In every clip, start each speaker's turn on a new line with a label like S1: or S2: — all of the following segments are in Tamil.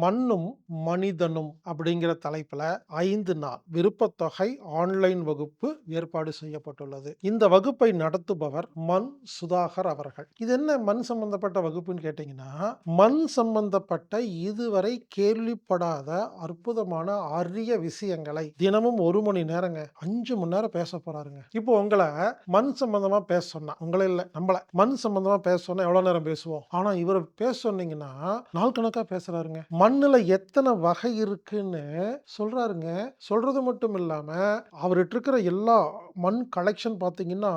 S1: மண்ணும் மனிதனும் அப்படிங்கிற தலைப்புல ஐந்து நாள் விருப்பத்தொகை ஆன்லைன் வகுப்பு ஏற்பாடு செய்யப்பட்டுள்ளது. இந்த வகுப்பை நடத்துபவர் மண் சுதாகர் அவர்கள். இது என்ன மண் சம்பந்தப்பட்ட வகுப்புன்னு கேட்டீங்கன்னா மண் சம்பந்தப்பட்ட இதுவரை கேள்விப்படாத அற்புதமான அரிய விஷயங்களை தினமும் ஒரு மணி நேரங்க அஞ்சு மணி நேரம் பேச போறாருங்க. இப்போ உங்களை மண் சம்பந்தமா பேச சொன்னா உங்களை இல்லை நம்மள மண் சம்பந்தமா பேச சொன்னா எவ்வளவு நேரம் பேசுவோம்? ஆனா இவர் பேச சொன்னீங்கன்னா நாள் கணக்கா பேசுறாருங்க. மண்ணில் எத்தனை வகை இருக்குன்னு சொல்கிறாருங்க சொல்கிறது மட்டும் இல்லாமல் அவர்கிட்ட இருக்கிற எல்லா மண் கலெக்ஷன் பார்த்தீங்கன்னா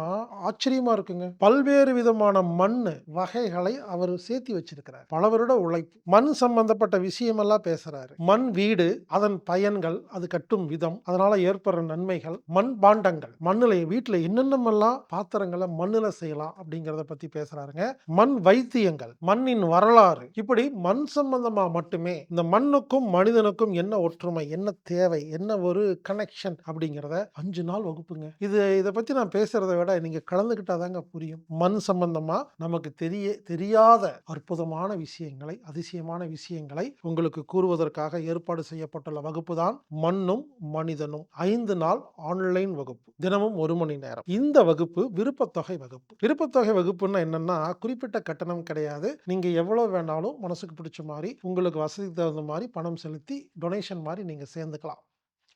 S1: ஆச்சரியமாக இருக்குங்க. பல்வேறு விதமான மண் வகைகளை அவர் சேர்த்தி வச்சிருக்கிறார். பல வருட உழைப்பு. மண் சம்பந்தப்பட்ட விஷயமெல்லாம் பேசுகிறாரு மண் வீடு அதன் பயன்கள் அது கட்டும் விதம் அதனால் ஏற்படுற நன்மைகள் மண் பாண்டங்கள் மண்ணில் வீட்டில் என்னென்னமெல்லாம் பாத்திரங்களை மண்ணில் செய்யலாம் அப்படிங்கிறத பற்றி பேசுகிறாருங்க மண் வைத்தியங்கள் மண்ணின் வரலாறு இப்படி மண் சம்பந்தமாக மட்டுமே இந்த மண்ணுக்கும் மனிதனுக்கும் என்ன ஒற்றுமை என்ன தேவை என்ன ஒரு கனெக்ஷன் அப்படிங்கிறத அஞ்சு நாள் வகுப்புங்க. இது இதை பத்தி நான் பேசுகிறத விட நீங்க கலந்துக்கிட்டாதாங்க புரியும். மண் சம்பந்தமா நமக்கு தெரிய தெரியாத அற்புதமான விஷயங்களை அதிசயமான விஷயங்களை உங்களுக்கு கூறுவதற்காக ஏற்பாடு செய்யப்பட்டுள்ள வகுப்பு தான் மண்ணும் மனிதனும். ஐந்து நாள் ஆன்லைன் வகுப்பு. தினமும் ஒரு மணி நேரம். இந்த வகுப்பு விருப்பத்தொகை வகுப்பு. விருப்பத்தொகை வகுப்புன்னா என்னன்னா குறிப்பிட்ட கட்டணம் கிடையாது. நீங்க எவ்வளவு வேணாலும் மனசுக்கு பிடிச்ச மாதிரி உங்களுக்கு வசதி தகுந்த மாதிரி பணம் செலுத்தி டொனேஷன் மாதிரி நீங்க சேர்ந்துக்கலாம்.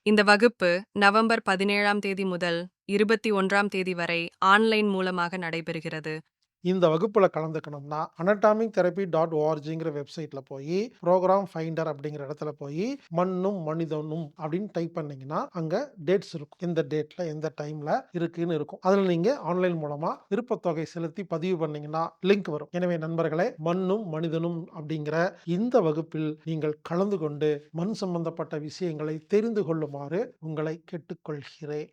S2: இந்த வகுப்பு நவம்பர் பதினேழாம் தேதி முதல் இருபத்தி ஒன்றாம் தேதி வரை ஆன்லைன் மூலமாக நடைபெறுகிறது.
S1: இந்த வகுப்பில் கலந்துக்கணும்னா அனட்டாமிக் தெரப்பி டாட் ஓஆர்ஜிங்கிற வெப்சைட்டில் போய் ப்ரோக்ராம் ஃபைண்டர் அப்படிங்கிற இடத்துல போய் மண்ணும் மனிதனும் அப்படின்னு டைப் பண்ணிங்கன்னா அங்கே டேட்ஸ் இருக்கும். எந்த டேட்டில் எந்த டைமில் இருக்குன்னு இருக்கும். அதில் நீங்கள் ஆன்லைன் மூலமாக விருப்பத்தொகை செலுத்தி பதிவு பண்ணிங்கன்னா லிங்க் வரும். எனவே நண்பர்களே மண்ணும் மனிதனும் அப்படிங்கிற இந்த வகுப்பில் நீங்கள் கலந்து கொண்டு மண் சம்பந்தப்பட்ட விஷயங்களை தெரிந்து கொள்ளுமாறு உங்களை கேட்டுக்கொள்கிறேன்.